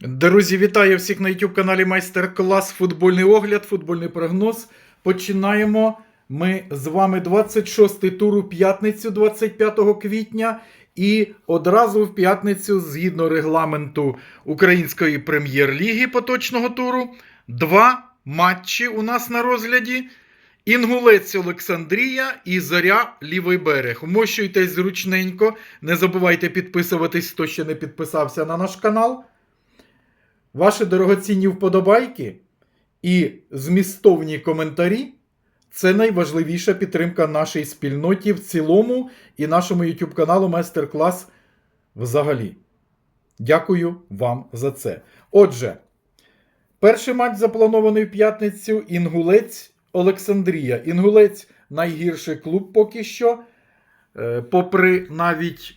Друзі, вітаю всіх на YouTube каналі Майстер-клас Футбольний огляд, футбольний прогноз. Починаємо ми з вами 26-й тур у п'ятницю 25 квітня. І одразу в п'ятницю, згідно регламенту Української прем'єр-ліги поточного туру, два матчі у нас на розгляді. Інгулець Олександрія і Зоря Лівий берег. Вмощуйтесь зручненько. Не забувайте підписуватись, хто ще не підписався на наш канал. Ваші дорогоцінні вподобайки і змістовні коментарі це найважливіша підтримка нашій спільноті в цілому і нашому YouTube каналу Майстер-клас взагалі. Дякую вам за це. Отже, перший матч запланований в п'ятницю Інгулець Олександрія. Інгулець найгірший клуб поки що. Е, Попри навіть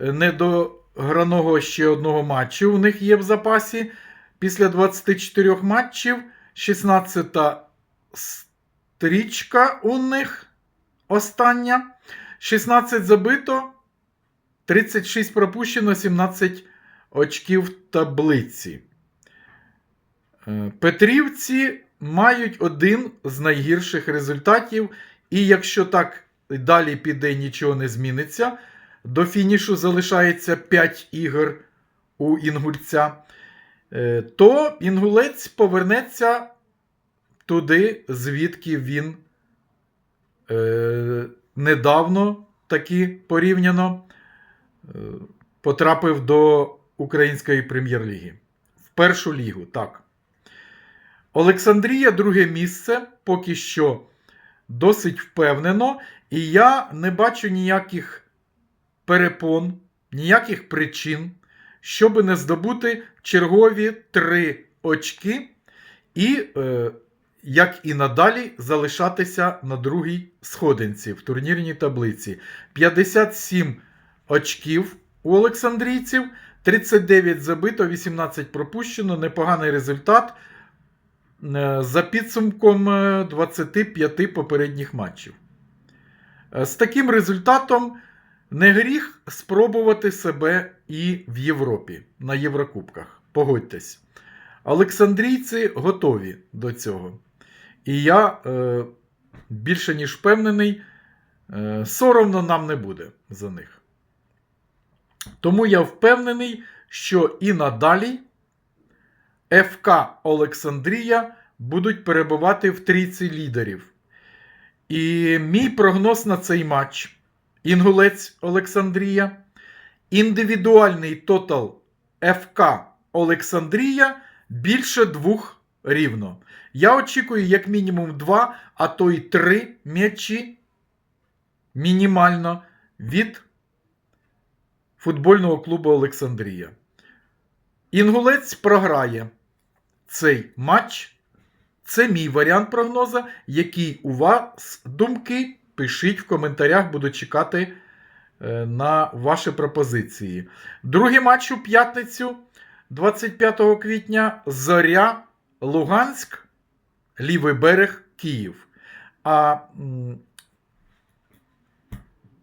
е, недограного ще одного матчу у них є в запасі. Після 24 матчів 16-та стрічка у них остання. 16 забито, 36 пропущено, 17 очків в таблиці. Е, Петрівці мають один з найгірших результатів. І якщо так далі піде, нічого не зміниться. До фінішу залишається 5 ігор у інгульця. Е, то інгулець повернеться туди, звідки він е, недавно таки порівняно е, потрапив до Української прем'єр-ліги. В першу лігу, так. Олександрія, друге місце, поки що досить впевнено, і я не бачу ніяких перепон, ніяких причин щоб не здобути чергові три очки, і, е, як і надалі, залишатися на другій сходинці в турнірній таблиці. 57 очків у Олександрійців, 39 забито, 18 пропущено. Непоганий результат е, за підсумком е, 25 попередніх матчів. Е, З таким результатом. Не гріх спробувати себе і в Європі на Єврокубках. Погодьтесь. Олександрійці готові до цього. І я е, більше ніж впевнений, е, соромно нам не буде за них. Тому я впевнений, що і надалі ФК Олександрія будуть перебувати в трійці лідерів. І мій прогноз на цей матч. Інгулець Олександрія. Індивідуальний тотал ФК Олександрія більше двох рівно. Я очікую, як мінімум, два, а то й три м'ячі мінімально від футбольного клубу Олександрія. Інгулець програє цей матч. Це мій варіант прогноза, який у вас думки. Пишіть в коментарях, буду чекати е, на ваші пропозиції. Другий матч у п'ятницю 25 квітня Зоря Луганськ, лівий берег Київ. А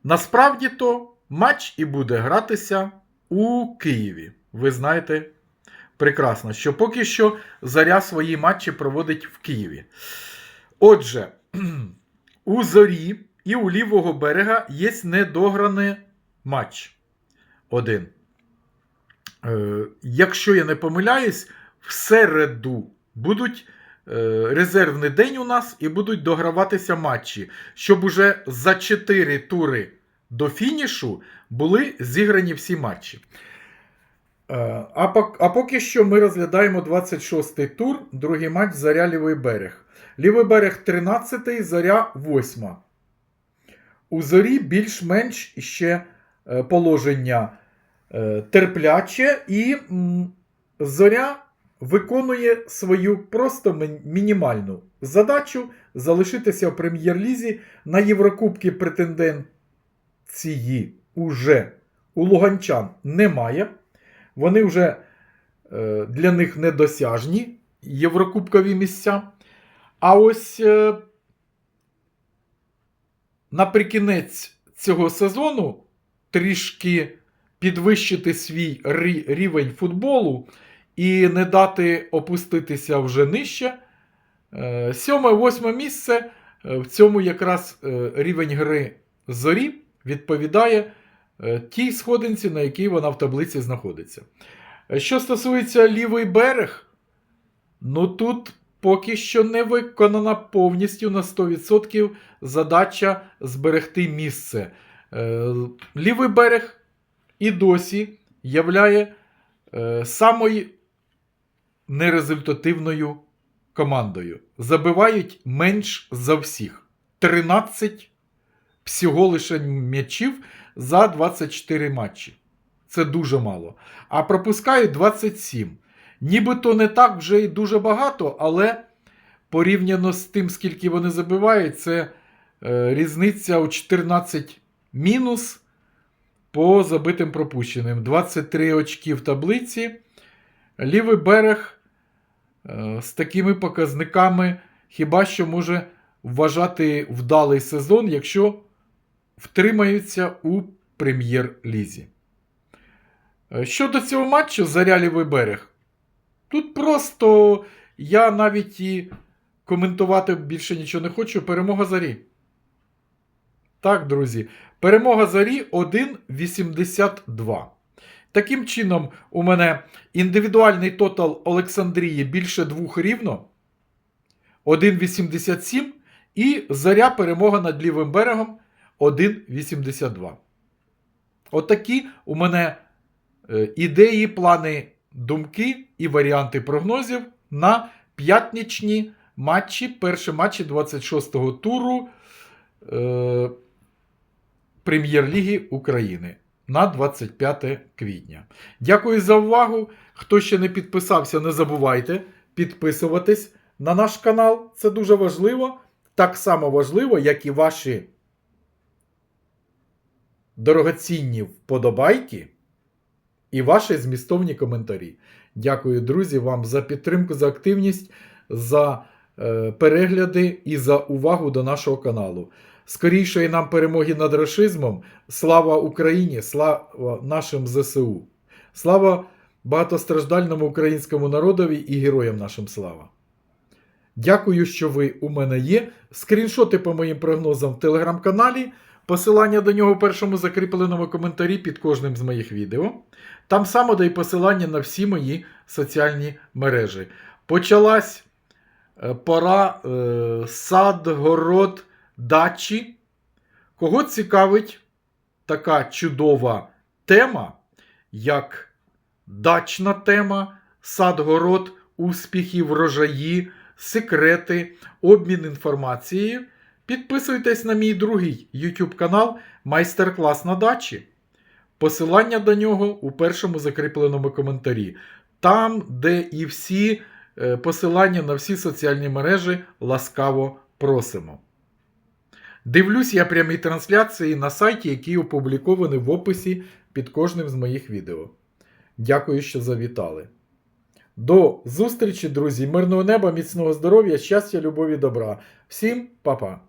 насправді то матч і буде гратися у Києві. Ви знаєте прекрасно, що поки що Зоря свої матчі проводить в Києві. Отже. У зорі і у лівого берега є недограний матч. Один. Е, якщо я не помиляюсь, в середу будуть е, резервний день у нас і будуть дограватися матчі, щоб уже за 4 тури до фінішу були зіграні всі матчі. Е, а, а поки що ми розглядаємо 26-й тур, другий матч Заря Лівий берег. Лівий берег 13, зоря 8. У зорі більш-менш ще е, положення е, терпляче, і зоря виконує свою просто мінімальну задачу залишитися в прем'єр-лізі на Єврокубки претенденції уже у Луганчан немає. Вони вже е, для них недосяжні єврокубкові місця. А ось е, наприкінець цього сезону трішки підвищити свій рі- рівень футболу і не дати опуститися вже нижче. Е, Сьоме, восьме місце в цьому якраз рівень гри зорі відповідає тій сходинці, на якій вона в таблиці знаходиться. Е, Що стосується лівий берег, ну тут поки що не виконана повністю на 100% задача зберегти місце. Е, Лівий берег і досі являє е, самою нерезультативною командою. Забивають менш за всіх. 13 всього лише м'ячів за 24 матчі. Це дуже мало. А пропускають 27. Нібито не так вже і дуже багато, але порівняно з тим, скільки вони забивають, це е, різниця у 14 мінус по забитим пропущеним. 23 очки в таблиці. Лівий берег е, з такими показниками хіба що може вважати вдалий сезон, якщо втримаються у прем'єр-лізі. Е, Щодо цього матчу Заря Лівий берег, тут просто я навіть і коментувати більше нічого не хочу. Перемога зарі. Так, друзі, перемога зарі 1,82. Таким чином, у мене індивідуальний тотал Олександрії більше двох рівно. 1,87. І заря перемога над лівим берегом 1,82. Отакі у мене е, ідеї, плани, думки і варіанти прогнозів на п'ятнічні матчі, перші матчі 26-го туру е, Прем'єр-ліги України на 25 квітня. Дякую за увагу. Хто ще не підписався, не забувайте підписуватись на наш канал. Це дуже важливо. Так само важливо, як і ваші дорогоцінні вподобайки і ваші змістовні коментарі. Дякую, друзі, вам за підтримку, за активність, за е, перегляди і за увагу до нашого каналу. Скорішої нам перемоги над рашизмом. Слава Україні! Слава нашим ЗСУ! Слава багатостраждальному українському народові і героям нашим слава! Дякую, що ви у мене є. Скріншоти по моїм прогнозам в телеграм-каналі. Посилання до нього в першому закріпленому коментарі під кожним з моїх відео. Там само де й посилання на всі мої соціальні мережі. Почалась е, пора е, сад, город, дачі. Кого цікавить така чудова тема, як дачна тема, сад, город, успіхи, врожаї, секрети, обмін інформацією. Підписуйтесь на мій другий YouTube канал Майстер-клас на дачі. Посилання до нього у першому закріпленому коментарі. Там, де і всі е, посилання на всі соціальні мережі ласкаво просимо. Дивлюсь я прямі трансляції на сайті, який опублікований в описі під кожним з моїх відео. Дякую, що завітали. До зустрічі, друзі! Мирного неба, міцного здоров'я, щастя, любові, добра. Всім па-па!